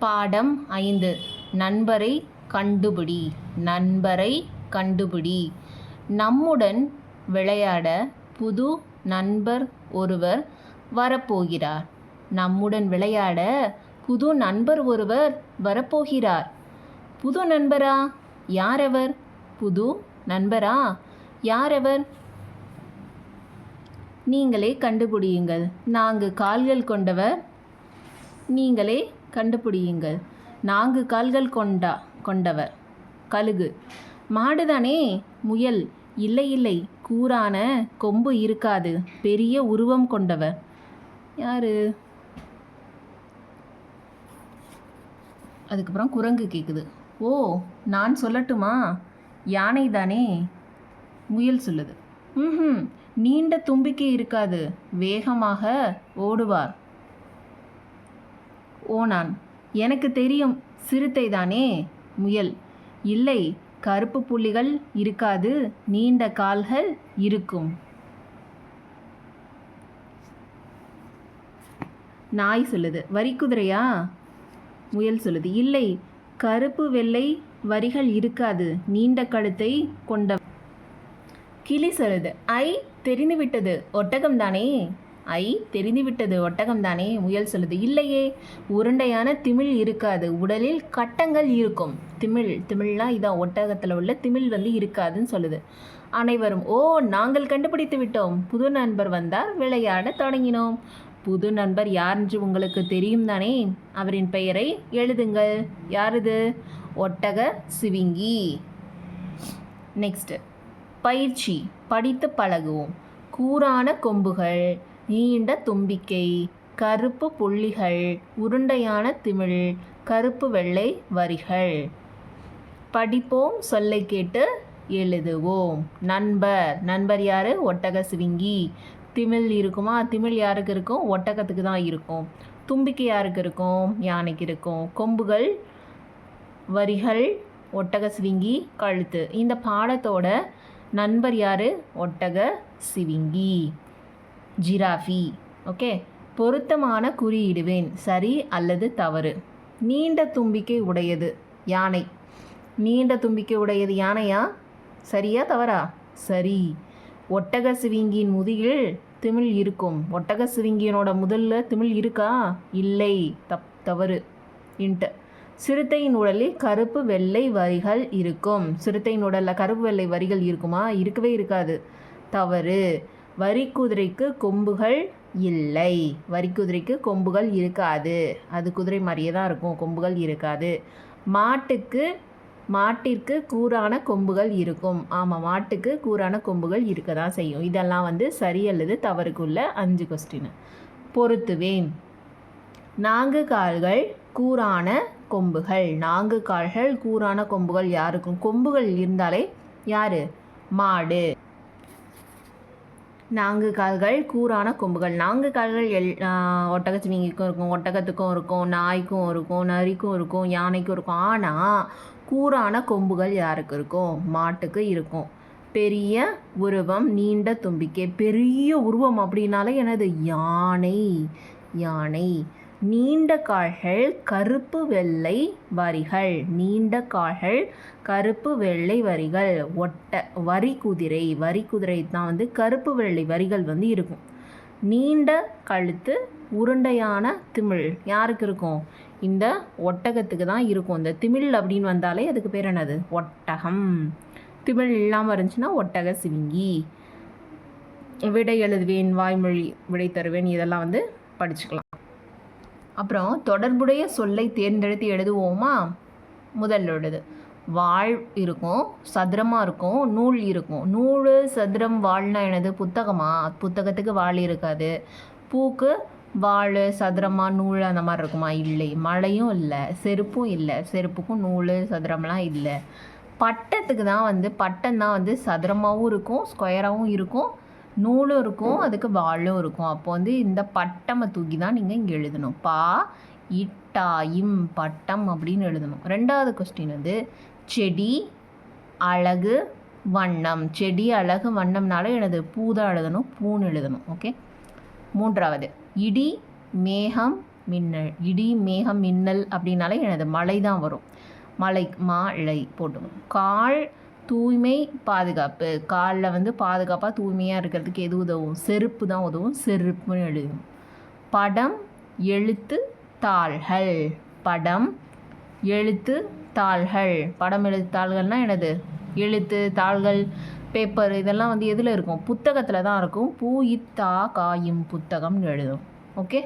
பாடம் ஐந்து. நண்பரை கண்டுபிடி. நண்பரை கண்டுபிடி. நம்முடன் விளையாட புது நண்பர் ஒருவர் வரப்போகிறார். நம்முடன் விளையாட புது நண்பர் ஒருவர் வரப்போகிறார். புது நண்பரா? யாரவர்? புது நண்பரா? யாரவர்? நீங்களே கண்டுபிடியுங்கள். நான்கு கால்கள் கொண்டவர். நீங்களே கண்டுபிடியுங்கள். நான்கு கால்கள் கொண்டா கொண்டவர். கழுகு. மாடுதானே முயல். இல்லை இல்லை கூரான கொம்பு இருக்காது. பெரிய உருவம் கொண்டவர். யாரு? அதுக்கப்புறம் குரங்கு கேட்குது ஓ நான் சொல்லட்டுமா? யானை தானே முயல் சொல்லுது. ம் நீண்ட தும்பிக்கை இருக்காது. வேகமாக ஓடுவார். ஓனான். எனக்கு தெரியும் சிறுத்தை தானே முயல். இல்லை கருப்பு புள்ளிகள் இருக்காது நீண்ட கால்கள் இருக்கும். நாய் சொல்லுது. வரிக்குதிரையா முயல் சொல்லுது. இல்லை கருப்பு வெள்ளை வரிகள் இருக்காது நீண்ட கழுத்தை கொண்ட கிளி சொல்லுது. ஐ தெரிந்துவிட்டது. ஒட்டகம் தானே ஐ தெரிந்துவிட்டது. ஒட்டகம் தானே முயல் சொல்லுது. இல்லையே உருண்டையான திமிழ் இருக்காது. உடலில் கட்டங்கள் இருக்கும். திமிழ் திமிழ்னா இதான் ஒட்டகத்தில் உள்ள திமிழ் வந்து இருக்காதுன்னு சொல்லுது. அனைவரும் ஓ நாங்கள் கண்டுபிடித்து விட்டோம். புது நண்பர் வந்தார். விளையாட தொடங்கினோம். புது நண்பர் யாருன்று உங்களுக்கு தெரியும் தானே? அவரின் பெயரை எழுதுங்கள். யாருது? ஒட்டக சிவிங்கி. நெக்ஸ்ட் பயிற்சி. படித்து பழகுவோம். கூரான கொம்புகள். நீண்ட தும்பிக்கை கருப்பு புள்ளிகள் உருண்டையான திமிழ் கருப்பு வெள்ளை வரிகள். படிப்போம் சொல்லை கேட்டு எழுதுவோம். நண்பர் நண்பர் யார்? ஒட்டக சிவிங்கி. திமிழ் இருக்குமா? திமிழ் யாருக்கு இருக்கும்? ஒட்டகத்துக்கு தான் இருக்கும். தும்பிக்கை யாருக்கு இருக்கும்? யானைக்கு இருக்கும். கொம்புகள் வரிகள் ஒட்டக சிவிங்கி கழுத்து. இந்த பாடத்தோட நண்பர் யார்? ஒட்டக சிவிங்கி. ஜிராஃபி. ஓகே? பொருத்தமான குறியிடுவேன். சரி அல்லது தவறு. நீண்ட தும்பிக்கை உடையது. யானை. நீண்ட தும்பிக்கை உடையது யானையா? சரியா தவறா? சரி. ஒட்டக சிவிங்கியின் முதுகில் திமிழ் இருக்கும். ஒட்டக சிவிங்கியனோட முதல்ல திமிழ் இருக்கா? இல்லை. தப் தவறு. இன்ட்டு. சிறுத்தையின் உடலில் கருப்பு வெள்ளை வரிகள் இருக்கும். சிறுத்தையின் உடலில் கருப்பு வெள்ளை வரிகள் இருக்குமா? இருக்கவே இருக்காது. தவறு. வரிக்குதிரைக்கு கொம்புகள் இல்லை. வரிக்குதிரைக்கு கொம்புகள் இருக்காது. அது குதிரை மாதிரியே தான் இருக்கும். கொம்புகள் இருக்காது. மாட்டுக்கு மாட்டிற்கு கூரான கொம்புகள் இருக்கும். ஆமாம் மாட்டுக்கு கூரான கொம்புகள் இருக்க தான் செய்யும். இதெல்லாம் வந்து சரி அல்லது தவறுக்குள்ள அஞ்சு கொஸ்டின் பொருத்துவேன் நான்கு கால்கள் கூரான கொம்புகள். நான்கு கால்கள் கூரான கொம்புகள் யாருக்கும்? கொம்புகள் இருந்தாலே யாரு? மாடு. நான்கு கால்கள் கூரான கொம்புகள். நான்கு கால்கள் எல் ஒட்டகச்சிவிங்கிக்கும் இருக்கும். ஒட்டகத்துக்கும் இருக்கும் நாய்க்கும் இருக்கும் நரிக்கும் இருக்கும் யானைக்கும் இருக்கும். ஆனால் கூரான கொம்புகள் யாருக்கு இருக்கும்? மாட்டுக்கு இருக்கும். பெரிய உருவம் நீண்ட தும்பிக்கை. பெரிய உருவம் அப்படின்னாலே எனது யானை. யானை. நீண்ட கால்கள் கருப்பு வெள்ளை வரிகள். நீண்ட கால்கள் கருப்பு வெள்ளை வரிகள். ஒட்ட வரி குதிரை. வரி குதிரை தான் வந்து கருப்பு வெள்ளை வரிகள் வந்து இருக்கும். நீண்ட கழுத்து உருண்டையான திமிழ். யாருக்கு இருக்கும்? இந்த ஒட்டகத்துக்கு தான் இருக்கும். இந்த திமிழ் அப்படின்னு வந்தாலே அதுக்கு பேர் என்னது? ஒட்டகம். திமிழ் இல்லாமல் இருந்துச்சுன்னா ஒட்டக சிவிங்கி. விடை எழுதுவேன் வாய்மொழி விடை தருவேன். இதெல்லாம் வந்து படிச்சுக்கலாம். அப்புறம் தொடர்புடைய சொல்லை தேர்ந்தெடுத்து எழுதுவோமா? முதல்ல எழுது. வாழ் இருக்கும் சதுரமாக இருக்கும் நூல் இருக்கும். நூல் சதுரம் வாழ்னா எனது புத்தகமா? புத்தகத்துக்கு வாழ் இருக்காது. பூக்கு வாள் சதுரமாக நூல் அந்த மாதிரி இருக்குமா? இல்லை. மழையும் இல்லை செருப்பும் இல்லை. செருப்புக்கும் நூல் சதுரம்லாம் இல்லை. பட்டத்துக்கு தான் வந்து பட்டம் தான் வந்து சதுரமாகவும் இருக்கும் ஸ்கொயராகவும் இருக்கும். நூலும் இருக்கும் அதுக்கு வாளும் இருக்கும். அப்போ வந்து இந்த பட்டமை தூக்கி தான் நீங்கள் இங்கே எழுதணும். பா இட்டாயும் பட்டம் அப்படின்னு எழுதணும். ரெண்டாவது கொஸ்டின் வந்து செடி அழகு வண்ணம். செடி அழகு வண்ணம்னால எனது பூ தான் எழுதணும் பூன்னு எழுதணும். ஓகே? மூன்றாவது இடி மேகம் மின்னல். இடி மேகம் மின்னல் அப்படின்னாலே எனது மழை தான் வரும். மலை மழை போட்டுக்கணும். கால் தூய்மை பாதுகாப்பு. காலில் வந்து பாதுகாப்பாக தூய்மையாக இருக்கிறதுக்கு எது உதவும்? செருப்பு தான் உதவும். செருப்புன்னு எழுதும் படம் எழுத்து தாள்கள். படம் எழுத்து தாள்கள். படம் எழுத்து தாள்கள்னால் என்னது? எழுத்து தாள்கள் பேப்பர் இதெல்லாம் வந்து எதில் இருக்கும்? புத்தகத்தில் தான் இருக்கும். பூ இத்தா காயும் புத்தகம்னு எழுதும் ஓகே